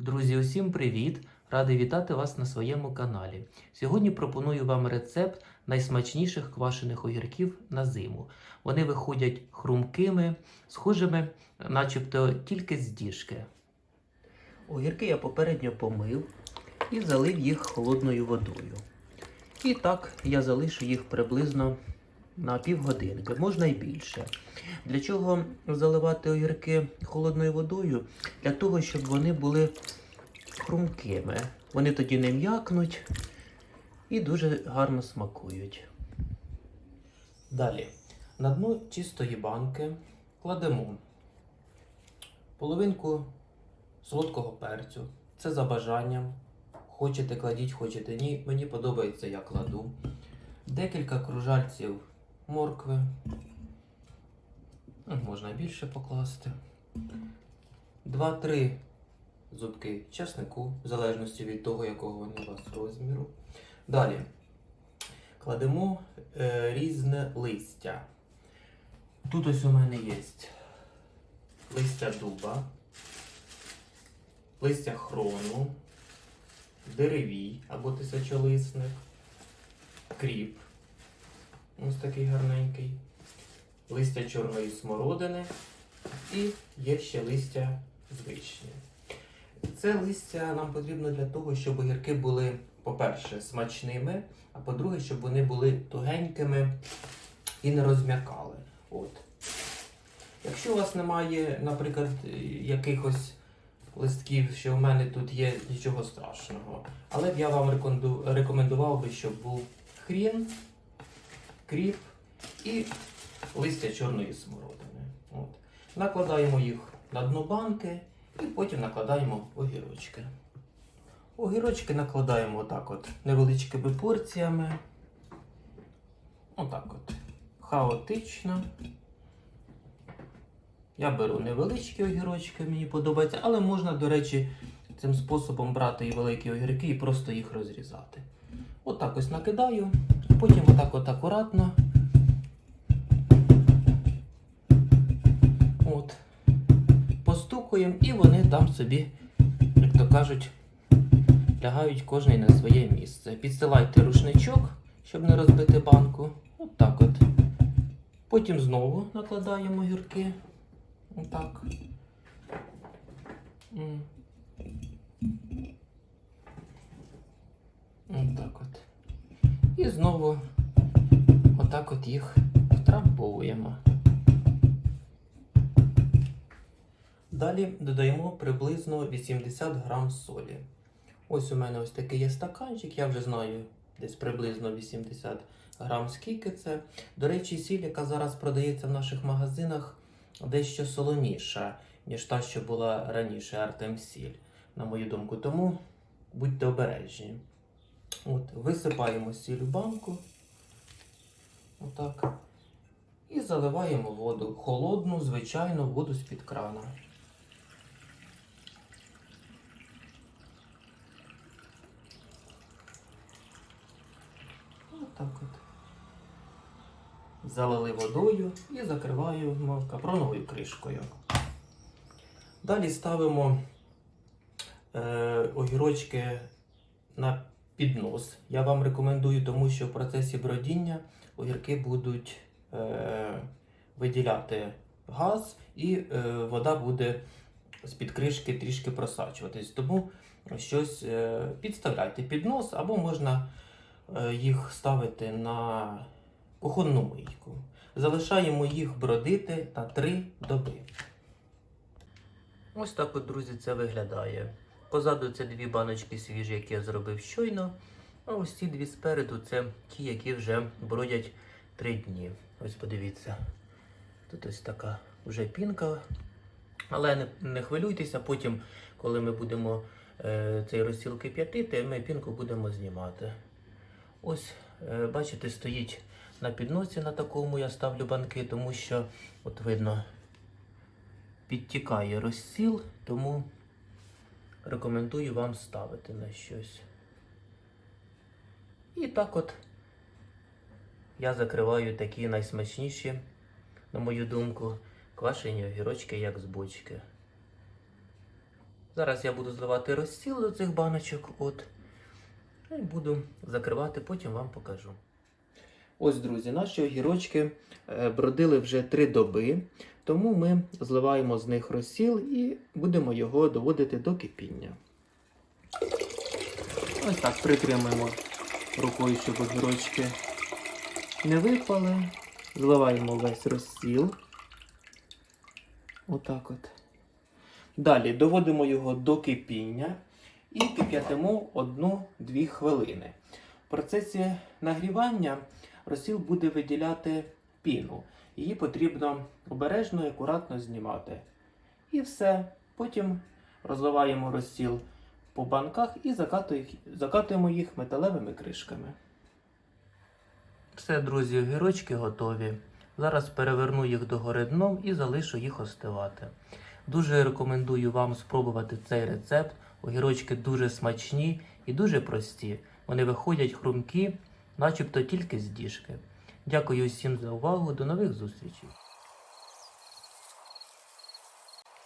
Друзі, усім привіт! Радий вітати вас на своєму каналі. Сьогодні пропоную вам рецепт найсмачніших квашених огірків на зиму. Вони виходять хрумкими, схожими, начебто тільки з діжки. Огірки я попередньо помив і залив їх холодною водою. І так я залишу їх приблизно на півгодинки, можна і більше. Для чого заливати огірки холодною водою? Для того, щоб вони були хрумкими. Вони тоді не м'якнуть і дуже гарно смакують. Далі, на дно чистої банки кладемо половинку солодкого перцю. Це за бажанням. Хочете кладіть, хочете ні. Мені подобається, я кладу. Декілька кружальців моркви. Ну, Можна більше покласти. Два-три зубки чеснику, в залежності від того, якого вони у вас розміру. Далі кладемо е, різне листя. Тут ось у мене є листя дуба, листя хрону, деревій або тисячолисник, кріп. Ось такий гарненький. Листя чорної смородини і є ще листя з вишні. Це листя нам потрібно для того, щоб огірки були, по-перше, смачними, а по-друге, щоб вони були тугенькими і не розм'якали. От. Якщо у вас немає, наприклад, якихось листків, що в мене тут є нічого страшного. Але б я вам рекомендував би, щоб був хрін, кріп і листя чорної смородини. От. Накладаємо їх на дно банки і потім накладаємо огірочки. Огірочки накладаємо отак от невеличкими порціями. Отак от. Хаотично. Я беру невеличкі огірочки, мені подобається, але можна, до речі, цим способом брати і великі огірки і просто їх розрізати. Отак ось накидаю, потім отак от акуратно. От. Постукуємо і вони там собі, як то кажуть, лягають кожний на своє місце. Підстилайте рушничок, щоб не розбити банку. От от. Потім знову накладаємо гірки. Отак от. І знову отак от їх втрамбовуємо. Далі додаємо приблизно 80 грам солі. Ось у мене ось такий є стаканчик, я вже знаю десь приблизно 80 грам скільки це. До речі, сіль, яка зараз продається в наших магазинах, дещо солоніша, ніж та, що була раніше Артем сіль, на мою думку. Тому будьте обережні. От, висипаємо сіль в банку. Отак. І заливаємо воду. Холодну, звичайну воду з-під крана. Отак от. Залили водою і закриваємо капроновою кришкою. Далі ставимо е, огірочки на піднос. Я вам рекомендую, тому що в процесі бродіння огірки будуть е, виділяти газ і е, вода буде з-під кришки трішки просачуватись. Тому щось е, підставляйте під нос або можна е, їх ставити на кухонну мийку. Залишаємо їх бродити на 3 доби. Ось так от, друзі, це виглядає. Позаду це дві баночки свіжі, які я зробив щойно. А ось ці дві спереду це ті, які вже бродять 3 дні. Ось подивіться. Тут ось така вже пінка. Але не, не хвилюйтеся, потім, коли ми будемо е, цей розсіл кип'ятити, ми пінку будемо знімати. Ось, е, бачите, стоїть на підносі на такому я ставлю банки, тому що, от видно, підтікає розсіл, тому рекомендую вам ставити на щось. І так от я закриваю такі найсмачніші, на мою думку, квашені огірочки, як з бочки. Зараз я буду зливати розсіл до цих баночок. От. І буду закривати, потім вам покажу. Ось, друзі, наші огірочки е, бродили вже три доби, тому ми зливаємо з них розсіл і будемо його доводити до кипіння. Ось так притримуємо рукою, щоб огірочки не випали. Зливаємо весь розсіл. Отак от. Далі доводимо його до кипіння і кип'ятимо 1-2 хвилини. В процесі нагрівання розсіл буде виділяти піну. Її потрібно обережно і акуратно знімати. І все. Потім розливаємо розсіл по банках і закатуємо їх металевими кришками. Все, друзі, огірочки готові. Зараз переверну їх догори дном і залишу їх остивати. Дуже рекомендую вам спробувати цей рецепт. Огірочки дуже смачні і дуже прості. Вони виходять хрумкі, начебто тільки з діжки. Дякую всім за увагу. До нових зустрічей!